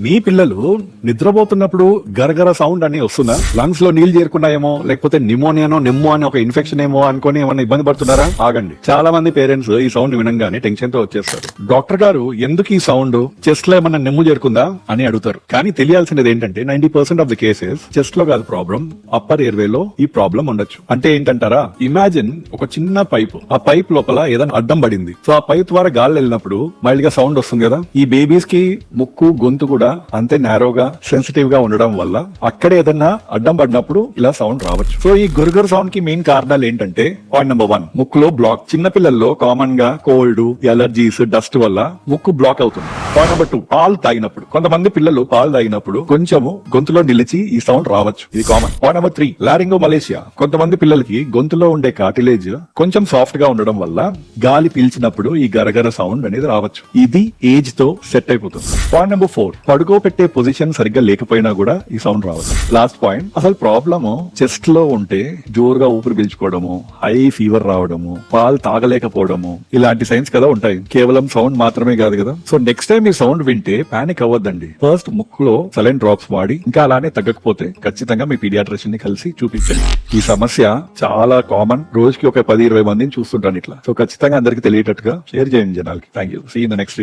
మీ పిల్లలు నిద్రపోతున్నప్పుడు గరగర సౌండ్ అని వస్తుందా? లంగ్స్లో నీళ్ళు చేరుకున్నాయేమో లేకపోతే నిమోనియానో నిమ్మో అని ఒక ఇన్ఫెక్షన్ ఏమో అనుకొని ఏమైనా ఇబ్బంది పడుతున్నారా? ఆగండి. చాలా మంది పేరెంట్స్ ఈ సౌండ్ వినంగానే టెన్షన్తో వచ్చేస్తారు. డాక్టర్ గారు ఎందుకు ఈ సౌండ్? చెస్ట్లో ఏమన్నా నిమ్ము చేరుకుందా? అని అడుగుతారు. కానీ తెలియాల్సినది ఏంటంటే ninety percent of the cases చెస్ట్లో కాదు ప్రాబ్లం అప్పర్ ఎయిర్వేలో ఈ ప్రాబ్లం ఉండొచ్చు. అంటే ఏంటంటారా? ఇమాజిన్ ఒక చిన్న పైప్. ఆ పైప్ లోపల ఏదైనా అడ్డం పడింది. సో ఆ పైప్ ద్వారా గాలి వెళ్ళినప్పుడు మైల్డ్గా సౌండ్ వస్తుంది కదా? ఈ బేబీస్కి ముక్కు గొంతు కూడా అంతే నేరోగా సెన్సిటివ్గా ఉండడం వల్ల అక్కడ ఏదన్నా అడ్డం పడినప్పుడు ఇలా సౌండ్ రావచ్చు. సో ఈ గురుగురు సౌండ్కి మెయిన్ కారణాలు ఏంటంటే పాయింట్ నెంబర్ వన్ ముక్కులో బ్లాక్ చిన్న పిల్లల్లో కామన్గా కోల్డ్ ఎలర్జీస్ డస్ట్ వల్ల ముక్కు బ్లాక్ అవుతుంది. పాయింట్ నెంబర్ టూ పాలు తాగినప్పుడు కొంతమంది పిల్లలు పాలు తాగినప్పుడు కొంచెము గొంతులో నిలిచి ఈ సౌండ్ రావచ్చు. ఇది common. Point number three laryngomalacia. కొంతమంది పిల్లలకి గొంతులో ఉండే కాటిలేజ్ కొంచెం సాఫ్ట్గా ఉండడం వల్ల గాలి పీల్చినప్పుడు ఈ గరగర సౌండ్ అనేది రావచ్చు. ఇది ఏజ్తో సెట్ అయిపోతుంది. పాయింట్ నెంబర్ ఫోర్ పడుకోబెట్టే పొజిషన్ సరిగ్గా లేకపోయినా కూడా ఈ సౌండ్ రావచ్చు. లాస్ట్ పాయింట్ అసలు ప్రాబ్లమ్ చెస్ట్లో ఉంటే జోరుగా ఊపిరి పీల్చుకోవడము హై ఫీవర్ రావడము పాలు తాగలేకపోవడము ఇలాంటి సైన్స్ కదా ఉంటాయి. కేవలం సౌండ్ మాత్రమే కాదు కదా. సో నెక్స్ట్ టైం మీరు సౌండ్ వింటే పానిక్ అవ్వద్దండి. ఫస్ట్ ముక్కులో సలైన్ డ్రాప్స్ వాడి ఇంకా అలానే తగ్గకపోతే ఖచ్చితంగా మీ పీడియాట్రిషియన్ని కలిసి చూపించండి. ఈ సమస్య చాలా కామన్ రోజుకి ఒక పది ఇరవై మందిని చూస్తుంటాను ఇట్లా. సో ఖచ్చితంగా అందరికి తెలియటట్టుగా షేర్ చేయండి జనాలకి. Thank you see in the next